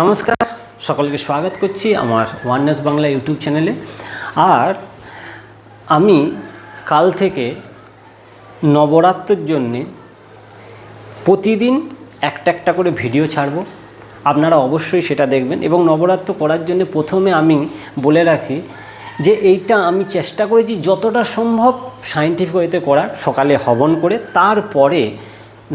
নমস্কার, সকলকে স্বাগত করছি আমার ওয়াননেস বাংলা ইউটিউব চ্যানেলে আর আমি কাল থেকে নবরাত্রের জন্যে প্রতিদিন একটা একটা করে ভিডিও ছাড়ব। আপনারা অবশ্যই সেটা দেখবেন এবং নবরাত্র করার জন্য প্রথমে আমি বলে রাখি যে এইটা আমি চেষ্টা করেছি যতটা সম্ভব সায়েন্টিফিক ওয়েতে করার, সকালে হবন করে, তারপরে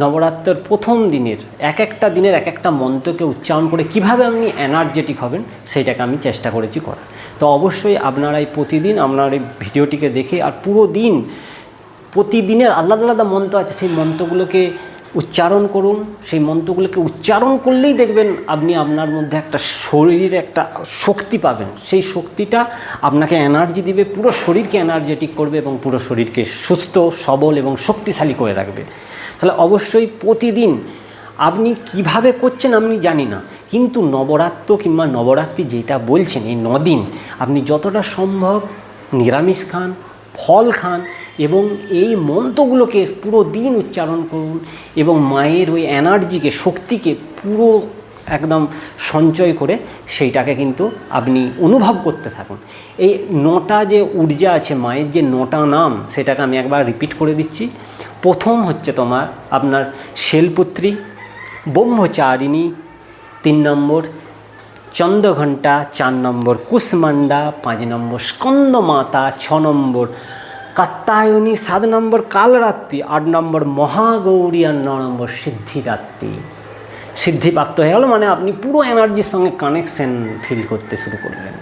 নবরাত্রের প্রথম দিনের, এক একটা দিনের এক একটা মন্ত্রকে উচ্চারণ করে কীভাবে আপনি এনার্জেটিক হবেন সেইটাকে আমি চেষ্টা করেছি করা তো অবশ্যই আপনারা এই প্রতিদিন আপনার এই ভিডিওটিকে দেখে আর পুরো দিন, প্রতিদিনের আলাদা আলাদা মন্ত্র আছে, সেই মন্ত্রগুলোকে উচ্চারণ করুন, সেই মন্ত্রগুলোকে উচ্চারণ করলেই দেখবেন আপনি আপনার মধ্যে একটা শরীরে একটা শক্তি পাবেন। সেই শক্তিটা আপনাকে এনার্জি দিবে, পুরো শরীরকে এনার্জেটিক করবে এবং পুরো শরীরকে সুস্থ, সবল এবং শক্তিশালী করে রাখবে। তাহলে অবশ্যই প্রতিদিন আপনি কীভাবে করছেন আমি জানি না। কিন্তু নবরাত্র কিংবা নবরাত্রি যেটা বলছেন, এই নদিন, আপনি যতটা সম্ভব নিরামিষ খান, ফল খান এবং এই মন্ত্রগুলোকে পুরো দিন উচ্চারণ করুন এবং মায়ের ওই এনার্জিকে শক্তিকে পুরো একদম সঞ্চয় করে সেইটাকে কিন্তু আপনি অনুভব করতে থাকুন। এই নটা যে ঊর্জা আছে, মায়ের যে নটা নাম, সেটাকে আমি একবার রিপিট করে দিচ্ছি। প্রথম হচ্ছে তোমার আপনার শেলপুত্রী, ব্রহ্মচারিণী, তিন নম্বর চন্দ্রঘণ্টা, চার নম্বর কুষ্মান্ডা পাঁচ নম্বর স্কন্দমাতা, ছ নম্বর কাত্তায়নী, সাত নম্বর কালরাত্রি, আট নম্বর মহাগৌরী, আর ন নম্বর সিদ্ধিদাত্রী। সিদ্ধিপ্রাপ্ত হয়ে গেল মানে আপনি পুরো এনার্জির সঙ্গে কানেকশন ফিল করতে শুরু করলেন।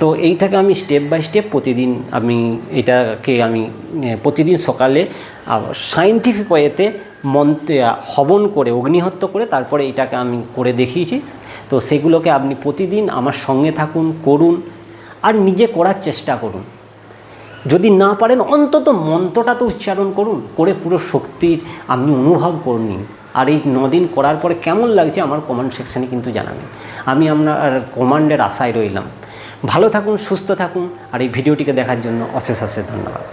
তো এইটাকে আমি স্টেপ বাই স্টেপ প্রতিদিন আমি এটাকে আমি প্রতিদিন সকালে সাইন্টিফিক ওয়েতে মন্ত্রে হবন করে, অগ্নিহত্য করে তারপরে এটাকে আমি করে দেখিয়েছি। তো সেগুলোকে আপনি প্রতিদিন আমার সঙ্গে থাকুন, করুন আর নিজে করার চেষ্টা করুন। যদি না পারেন, অন্তত মন্ত্রটা তো উচ্চারণ করুন, করে পুরো শক্তির আপনি অনুভব করুন। আর এই নদিন করার পরে কেমন লাগছে আমার কমান্ড সেকশানে কিন্তু জানাবেন। আমি আপনার কমান্ডের আশায় রইলাম। ভালো থাকুন, সুস্থ থাকুন, আর এই ভিডিওটিকে দেখার জন্য অশেষ অশেষ ধন্যবাদ।